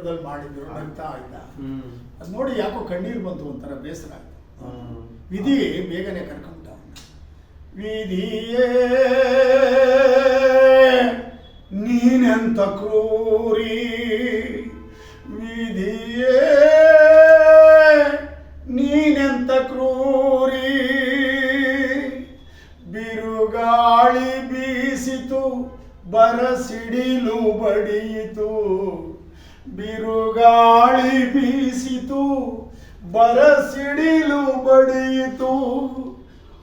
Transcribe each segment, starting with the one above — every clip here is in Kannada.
ಚಿತ್ರದಲ್ಲಿ ಮಾಡಿದ್ರು ಅಂತ ಇದ್ದ ಅದು ನೋಡಿ ಯಾಕೋ ಕಣ್ಣೀರು ಬಂತು ಒಂಥರ ಬೇಸರ ಆಯ್ತು. ವಿಧಿ ಬೇಗನೆ ಕರ್ಕೊಂಡ ವಿಧಿಯೇ ನೀನೆಂತ ಕ್ರೂರಿ? ವಿಧಿಯೇ ನೀನೆಂತ ಕ್ರೂರಿ? ಬಿರುಗಾಳಿ ಬೀಸಿತು ಬರಸಿಡಿಲು ಬಡಿಯಿತು. ಬಿರುಗಾಳಿ ಬೀಸಿತು ಬರಸಿಡಿಲು ಬಡಿಯಿತು.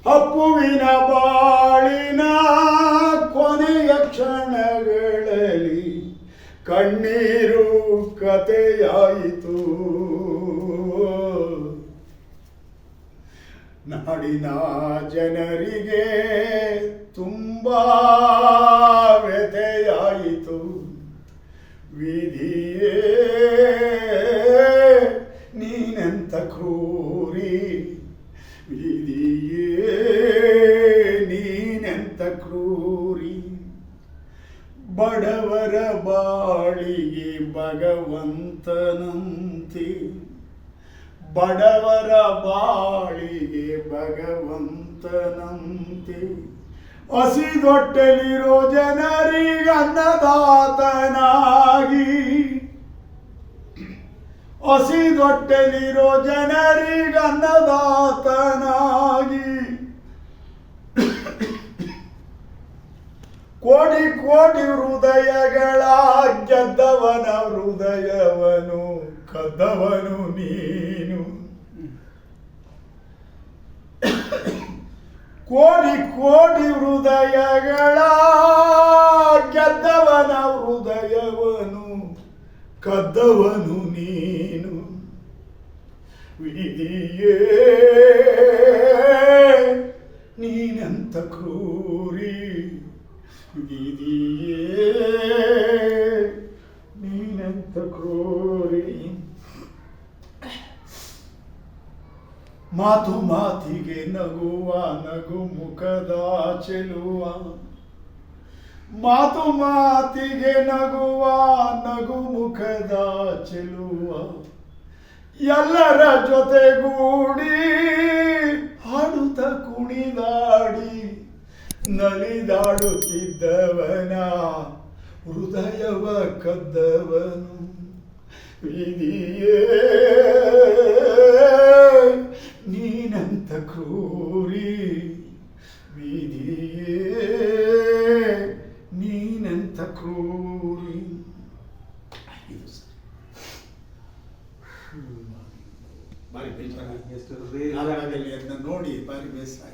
ಅಪ್ಪುವಿನ ಬಾಳಿನ ಕೊನೆಯ ಕ್ಷಣಗಳಲ್ಲಿ ಕಣ್ಣೀರು ಕತೆಯಾಯಿತು ನಾಡಿನ ಜನರಿಗೆ ತುಂಬಾ ವಿಧಿಯೇ ನೀನೆಂತ ಕ್ರೂರಿ? ವಿಧಿಯೇ ನೀನೆಂತ ಕ್ರೂರಿ? ಬಡವರ ಬಾಳಿಗೆ ಭಗವಂತನಂತೆ. ಬಡವರ ಬಾಳಿಗೆ ಭಗವಂತನಂತೆ. ಹಸಿದೊಟ್ಟಲಿರೋ ಜನರಿಗೆ ಅನ್ನದಾತನಾಗಿ. ಹಸಿದೊಟ್ಟಲಿರೋ ಜನರಿಗೆ ಅನ್ನದಾತನಾಗಿ. ಕೋಟಿ ಕೋಟಿ ಹೃದಯಗಳ ಗೆದ್ದವನ ಹೃದಯವನು ಕದ್ದವನು ನೀನು ಕೋಟಿ ಕೋಡಿ ಹೃದಯಗಳ ಗೆದ್ದವನ ಹೃದಯವನು ಕದ್ದವನು ನೀನು. ನೀನಂತ ಕ್ರೂರಿ. ವಿಧಿಯೇ ನೀನಂತ ಕ್ರೂರಿ. ಮಾತು ಮಾತಿಗೆ ನಗುವ, ನಗು ಮುಖದ ಚೆಲುವ. ಮಾತು ಮಾತಿಗೆ ನಗುವ, ನಗು ಮುಖದ ಚೆಲುವ. ಎಲ್ಲರ ಜೊತೆಗೂಡಿ ಹಾಡುತ್ತ ಕುಣಿದಾಡಿ, ನಲಿದಾಡುತ್ತಿದ್ದವನ ಹೃದಯವ ಕದ್ದವನು. ವಿಧಿಯೇ ನೀನಂತ ಕ್ರೂರಿ ವಿಧಿಯೇ ನೀನಂತ ಕ್ರೂರಿ ಇದು ಸರ್. ಬಾರಿ ಬೇಜಾರಾಗಿ ಎಷ್ಟು ಹೃದಯ ನಾರಾಯಣದಲ್ಲಿ ನೋಡಿ ಬಾರಿ ಬೇಸರ